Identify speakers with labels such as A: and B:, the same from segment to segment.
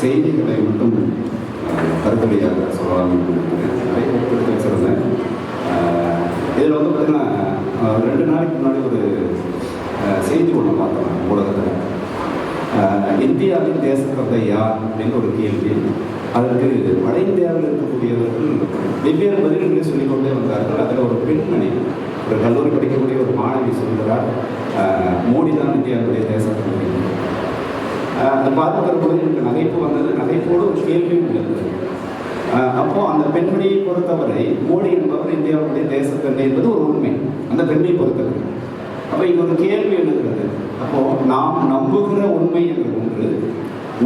A: செய்திகளை மட்டும் அஹ், சொல்லலாம் நிறைய எடுத்து வச்சிருந்தேன். இதில் வந்து பார்த்திங்கன்னா ரெண்டு நாளைக்கு முன்னாடி ஒரு செய்தி ஒன்று பார்த்தேன் ஊடகத்தில். இந்தியாவின் தேசத்தந்தை யார் அப்படின்னு ஒரு கேள்வி. அதற்கு வட இந்தியாவில் இருக்கக்கூடியவர்கள் வெவ்வேறு பதில்களை சொல்லிக்கொண்டே வந்தார்கள். அதில் ஒரு பெண்மணி ஒரு கல்லூரி படிக்கக்கூடிய ஒரு மாணவி சொல்கிறார் மோடி தான் இந்தியாவுடைய பார்க்கிற பொழுது எனக்கு நகைப்பு வந்தது. நகைப்போடு ஒரு கேள்வியும் இருந்தது அப்போ அந்த பெண்மணியை பொறுத்தவரை மோடி என்பவர் இந்தியாவுடைய தேசத்தந்தை என்பது ஒரு உண்மை. அந்த பெண்மை பொறுத்தவரை. அப்போ இங்கே ஒரு கேள்வி எழுகிறது. அப்போ நாம் நம்புகிற உண்மை என்று ஒன்று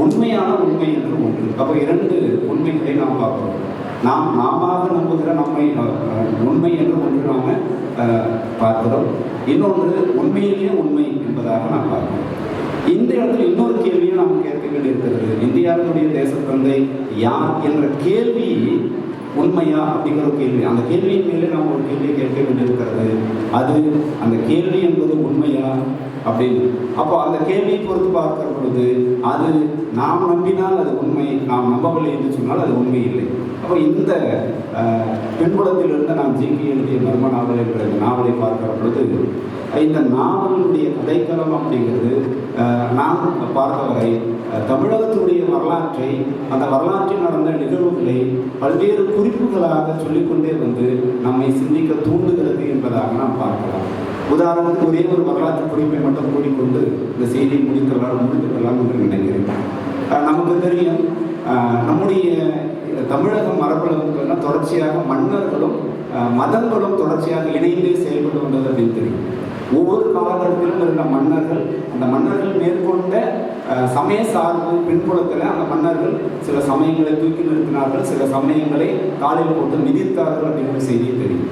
A: உண்மையான உண்மை என்று ஒன்று. அப்போ இரண்டு உண்மைகளை நாம் பார்க்கிறோம். நாம் நாம நம்புகிற நம்மை உண்மை என்று ஒன்று நாம இன்னொன்று உண்மையிலேயே உண்மை என்பதாக நாம் பார்க்கிறோம். இந்த இடத்துல இன்னொரு கேள்வியும் நாம் கேட்க வேண்டியிருக்கிறது. இந்தியாவினுடைய தேசத்தந்தை யார் என்ற கேள்வி உண்மையா அப்படிங்கிற ஒரு கேள்வி. அந்த கேள்வியின் மேலே நாம் ஒரு கேள்வியை கேட்க வேண்டியிருக்கிறது. அது அந்த கேள்வி என்பது உண்மையா அப்படின்னு. அப்போ அந்த கேள்வியை பொறுத்து பார்க்கிற பொழுது அது நாம் நம்பினால் அது உண்மை நாம் நம்பவில்லை என்று சொன்னால் அது உண்மை இல்லை. அப்போ இந்த பின்புலத்திலிருந்து நான் ஜிங்கி எழுதிய மர்ம நாவல் என்ற இந்த நாவலை பார்க்கிற பொழுது இந்த நாவலினுடைய கதைக்களம் அப்படிங்கிறது நான் பார்த்தவரை தமிழகத்துடைய தமிழகத்தினுடைய வரலாற்றை அந்த வரலாற்றில் நடந்த நிகழ்வுகளை பல்வேறு குறிப்புகளாக சொல்லிக்கொண்டே வந்து நம்மை சிந்திக்க தூண்டுகிறது என்பதாக நாம் பார்க்கலாம். உதாரணத்துக்கு ஒரே ஒரு வரலாற்று குறிப்பை மட்டும் கூறிக்கொண்டு இந்த செய்தியை முடிக்கலாம் முடித்துக்கொள்ளலாம் என்று நினைக்கிறேன். நமக்கு தெரியும் நம்முடைய தமிழகம் மரபுலகம்னா தொடர்ச்சியாக மன்னர்களும் மதங்களும் தொடர்ச்சியாக இணைந்து செயல்பட்டு வந்தது அப்படின்னு தெரியும். ஒவ்வொரு காலகட்டத்திலும் இருந்த மன்னர்கள் அந்த மன்னர்கள் மேற்கொண்ட சமய சார்பு பின்புலத்தில் அந்த மன்னர்கள் சில சமயங்களை தூக்கி நிறுத்தினார்கள் சில சமயங்களை காலில் போட்டு மிதித்தார்கள் அப்படிங்கிற செய்தி தெரியும்.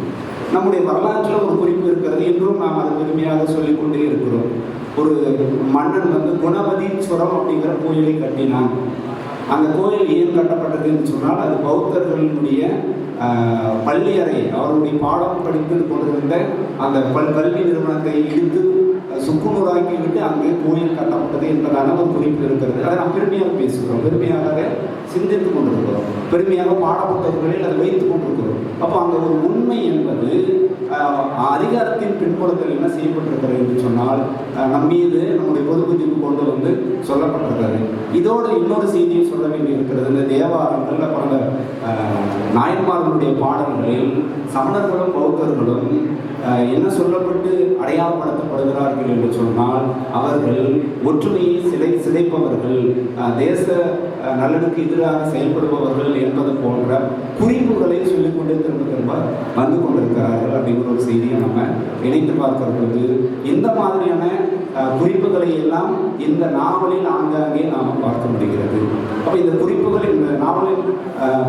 A: நம்முடைய வரலாற்றில் ஒரு குறிப்பு இருக்கிறது. இன்றும் நாம் அதை பெருமையாக சொல்லிக் கொண்டே இருக்கிறோம். ஒரு மன்னன் வந்து குணபதீஸ்வரம் அப்படிங்கிற கோயிலை கட்டினான். அந்த கோயில் ஏன் கட்டப்பட்டதுன்னு சொன்னால் அது பௌத்தர்களினுடைய பள்ளி அறை அவருடைய பாடம் படித்து கொண்டிருந்த அந்த பல் கல்வி நிறுவனத்தை இழுத்து சுக்குநூறாக்கி விட்டு அங்கே கோயில் கட்டப்பட்டது என்பதான ஒரு குறிப்பு இருக்கிறது. அதை நாம் பெருமையாக பேசுகிறோம். பெருமையாக அதை சிந்தித்துக் கொண்டிருக்கிறோம். பெருமையாக பாடப்புத்தகங்களில் அதை வைத்துக் கொண்டிருக்கிறோம். அப்போ அந்த ஒரு உண்மை அதிகாரத்தின் பின்புலத்தில் என்ன செய்யப்பட்டிருக்கிறது என்று சொன்னால் நம்மீது நம் மீது நம்முடைய பொது புத்திக்கு கொண்டு வந்து சொல்லப்பட்டிருக்கிறது. இதோடு இன்னொரு செய்தியை சொல்ல வேண்டி இருக்கிறது இந்த தேவாரங்கள் அப்புறம் நாயன்மார்களுடைய பாடல்களில் சமணர்களும் பௌத்தர்களும் என்ன சொல்லப்பட்டு அடையாளப்படுத்தப்படுகிறார்கள் என்று சொன்னால் அவர்கள் ஒற்றுமையை சிதை சிதைப்பவர்கள் தேச நலனுக்கு எதிராக செயல்படுபவர்கள் என்பது போன்ற வந்து கொண்டிருக்கிறார்கள் அப்படிங்கிற ஒரு செய்தியை நம்ம இணைத்து பார்க்கிற பொழுது எந்த மாதிரியான குறிப்புகளை எல்லாம் இந்த நாவலில் ஆங்காங்கே நாம் பார்க்க முடிகிறது. அப்போ இந்த குறிப்புகள் இந்த நாவலின்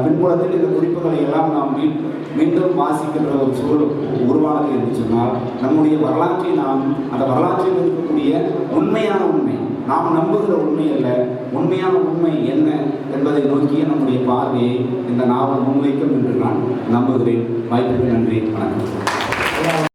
A: பின்புலத்தில் இந்த குறிப்புகளை எல்லாம் நாம் மீ- மீண்டும் வாசிக்கின்ற ஒரு சூழல் உருவானது என்று சொன்னால் நம்முடைய வரலாற்றை நாம் அந்த வரலாற்றில் இருக்கக்கூடிய உண்மையான உண்மை நாம் நம்புகிற உண்மை அல்ல உண்மையான உண்மை என்ன என்பதை நோக்கிய நம்முடைய பார்வையை இந்த நாவல் முன்வைக்கும் என்று நான் நம்புகிறேன். வாய்ப்புக்கு நன்றி வணக்கம்.